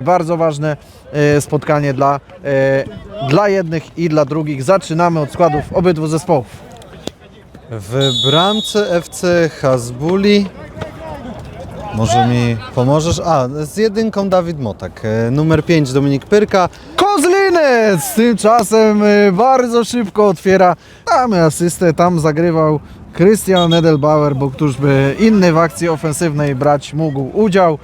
Bardzo ważne e, spotkanie dla, e, dla jednych i dla drugich. Zaczynamy od składów obydwu zespołów. W bramce FC Hasbuli. Może mi pomożesz? A, z jedynką Dawid Motak. E, Numer 5 Dominik Pyrka. Kozlinec tymczasem e, bardzo szybko otwiera. Tam asystę, tam zagrywał Christian Edelbauer, bo któż by inny w akcji ofensywnej brać mógł udział.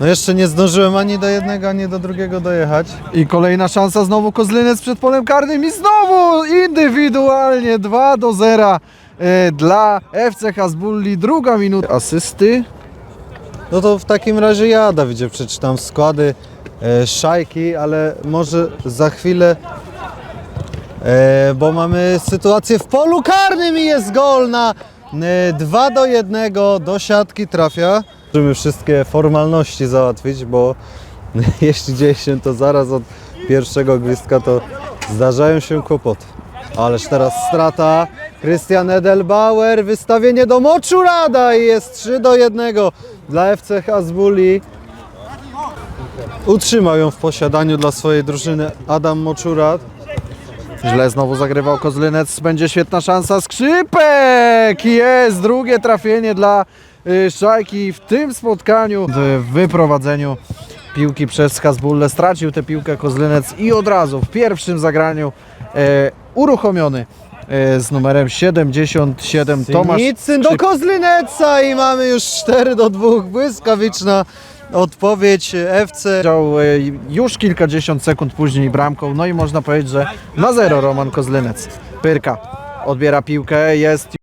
No jeszcze nie zdążyłem ani do jednego, ani do drugiego dojechać. I kolejna szansa, znowu Kozlinec przed polem karnym i znowu indywidualnie 2 do 0 e, dla FC Hasbulli. Druga minuta asysty. No to w takim razie ja, Dawidzie, przeczytam składy szajki, ale może za chwilę, e, bo mamy sytuację w polu karnym i jest gol na e, 2 do 1 do siatki trafia. Musimy wszystkie formalności załatwić, bo jeśli dzieje się to zaraz od pierwszego gwizdka, to zdarzają się kłopoty. Ależ teraz strata. Christian Edelbauer, wystawienie do Moczurada i jest 3 do 1 dla FC Hasbuli. Utrzymał ją w posiadaniu dla swojej drużyny Adam Moczurad. Źle znowu zagrywał Kozlynec, będzie świetna szansa. Skrzypek! Jest drugie trafienie dla y, Szajki w tym spotkaniu. W wyprowadzeniu piłki przez Hasbulle stracił tę piłkę Kozlynec i od razu w pierwszym zagraniu e, uruchomiony e, z numerem 77 Tomasz Synicyn do Kozlyneca i mamy już 4 do 2. Błyskawiczna odpowiedź FC. Dział, e, już kilkadziesiąt sekund później bramką, no i można powiedzieć, że na zero Roman Kozlynec. Pyrka odbiera piłkę, jest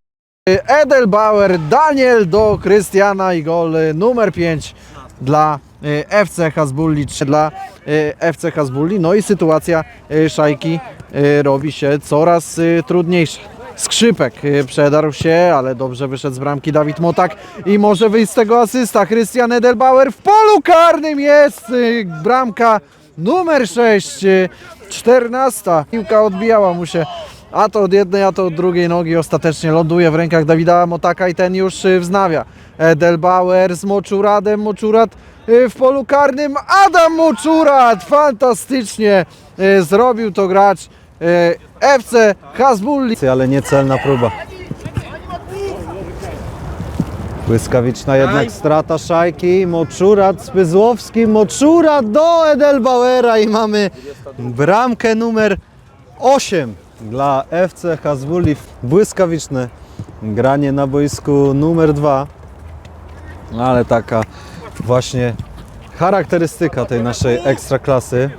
Edelbauer, Daniel do Krystiana i gol e, numer 5 dla e, FC Hasbulli, dla e, FC Hasbulli. No i sytuacja e, Szajki e, robi się coraz e, trudniejsza. Skrzypek e, przedarł się, ale dobrze wyszedł z bramki Dawid Motak i może wyjść z tego asysta. Christian Edelbauer w polu karnym jest e, bramka numer 6, e, 14. Piłka odbijała mu się a to od jednej, a to od drugiej nogi ostatecznie ląduje w rękach Dawida Motaka i ten już wznawia. Edelbauer z Moczuradem, Moczurat w polu karnym, Adam Moczurat fantastycznie zrobił to gracz FC Hasbulli. ale niecelna próba. Błyskawiczna jednak strata szajki. Moczurat z Pyzłowskim. Moczurat do Edelbauera i mamy bramkę numer 8 dla FC Hasbuli. Błyskawiczne granie na boisku numer 2. Ale taka właśnie charakterystyka tej naszej ekstraklasy.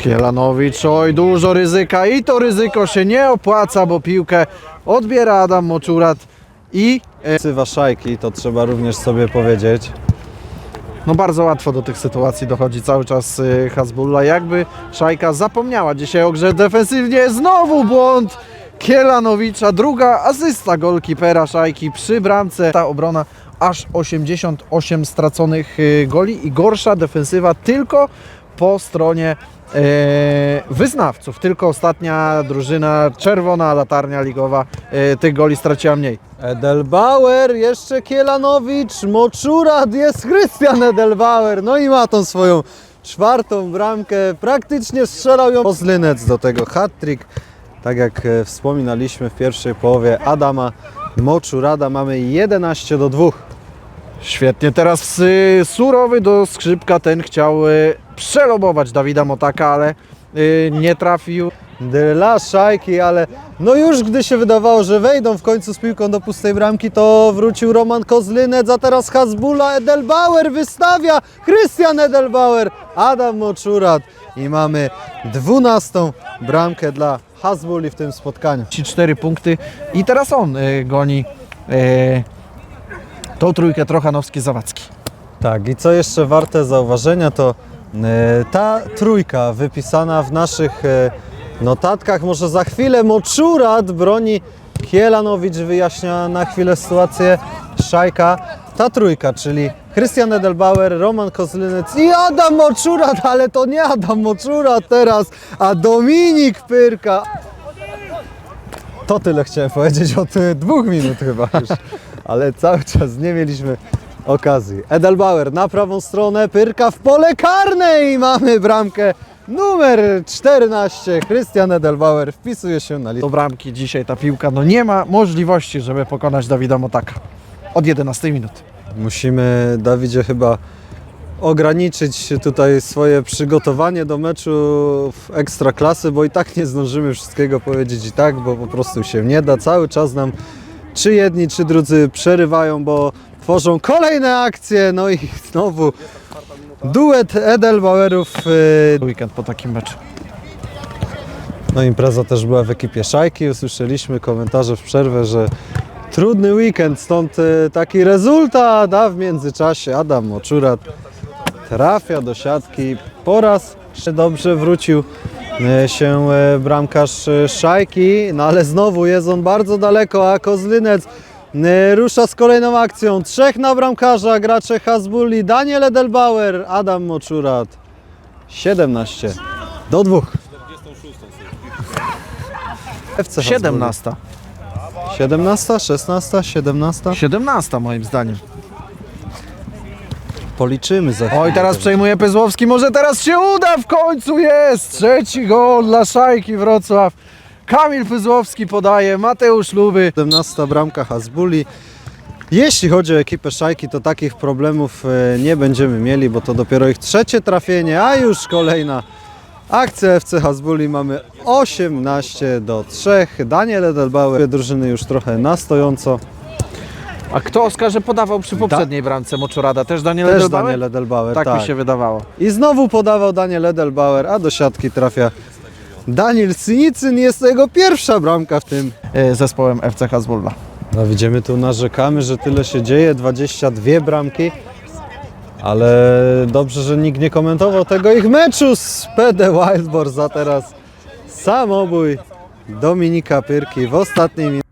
Kielanowicz, oj dużo ryzyka i to ryzyko się nie opłaca, bo piłkę odbiera Adam Moczurat i e, Sywa szajki, to trzeba również sobie powiedzieć. No bardzo łatwo do tych sytuacji dochodzi cały czas y, Hasbulla. Jakby Szajka zapomniała dzisiaj o grze defensywnie. Znowu błąd Kielanowicza. Druga asysta golkipera Szajki przy bramce. Ta obrona aż 88 straconych y, goli i gorsza defensywa tylko po stronie e, wyznawców. Tylko ostatnia drużyna, czerwona latarnia ligowa, e, tych goli straciła mniej. Edelbauer, jeszcze Kielanowicz, Moczurat, jest Krystian Edelbauer, no i ma tą swoją czwartą bramkę, praktycznie strzelał ją Kozlynec do tego hat-trick, tak jak e, wspominaliśmy w pierwszej połowie Adama Moczurada mamy 11 do 2. Świetnie, teraz y, surowy do skrzypka, ten chciał y, przelobować Dawida Motaka, ale y, nie trafił. Dla szajki, ale no już gdy się wydawało, że wejdą w końcu z piłką do pustej bramki, to wrócił Roman Kozlynec, a teraz Hasbula Edelbauer wystawia, Krystian Edelbauer, Adam Moczurat i mamy 12 bramkę dla Hasbuli w tym spotkaniu. Ci cztery punkty i teraz on y, goni y, tą trójkę Trochanowski-Zawadzki. Tak, i co jeszcze warte zauważenia, to e, ta trójka wypisana w naszych e, notatkach, może za chwilę Moczurat broni, Kielanowicz wyjaśnia na chwilę sytuację, Szajka, ta trójka, czyli Christian Edelbauer, Roman Kozlynec i Adam Moczurat, ale to nie Adam Moczurat teraz, a Dominik Pyrka. to tyle chciałem powiedzieć od y, dwóch minut chyba już. Ale cały czas nie mieliśmy okazji. Edelbauer na prawą stronę, Pyrka w pole karne i mamy bramkę numer 14. Christian Edelbauer wpisuje się na listę. Do bramki dzisiaj ta piłka, no nie ma możliwości, żeby pokonać Dawida Motaka. Od 11 minut. Musimy, Dawidzie, chyba ograniczyć tutaj swoje przygotowanie do meczu w ekstraklasy, bo i tak nie zdążymy wszystkiego powiedzieć i tak, bo po prostu się nie da. Cały czas nam czy jedni, czy drudzy przerywają, bo tworzą kolejne akcje, no i znowu duet Edelbauerów. y, Weekend po takim meczu. No impreza też była w ekipie Szajki, usłyszeliśmy komentarze w przerwę, że trudny weekend, stąd e, taki rezultat, a w międzyczasie Adam Moczurat trafia do siatki. Po raz dobrze wrócił się e, bramkarz e, Szajki, no ale znowu jest on bardzo daleko, a Kozlynec e, rusza z kolejną akcją. Trzech na bramkarza, gracze Hasbuli, Daniel Edelbauer, Adam Moczurat. 17 do 2. FC Hasbuli. 17. 17, 16, 17. 17 moim zdaniem. Policzymy za chwilę. Oj, teraz przejmuje Pyzłowski, może teraz się uda, w końcu jest! Trzeci gol dla Szajki Wrocław. Kamil Pyzłowski podaje, Mateusz Luby. 17 bramka Hasbuli. Jeśli chodzi o ekipę Szajki, to takich problemów e, nie będziemy mieli, bo to dopiero ich trzecie trafienie, a już kolejna akcja FC Hasbuli. Mamy 18 do 3. Daniel Edelbauer, drużyny już trochę na stojąco. A kto Oskarze podawał przy poprzedniej bramce Moczorada? Też Daniel Też Edelbauer? Daniel Edelbauer, tak, tak. mi się wydawało. I znowu podawał Daniel Edelbauer, a do siatki trafia Daniel Synicyn. Jest to jego pierwsza bramka w tym E, Zespołem FC Hasbulla. No widzimy tu, narzekamy, że tyle się dzieje, 22 bramki, ale dobrze, że nikt nie komentował tego ich meczu z PD Wildboard, a teraz samobój Dominika Pyrki w ostatniej minucie.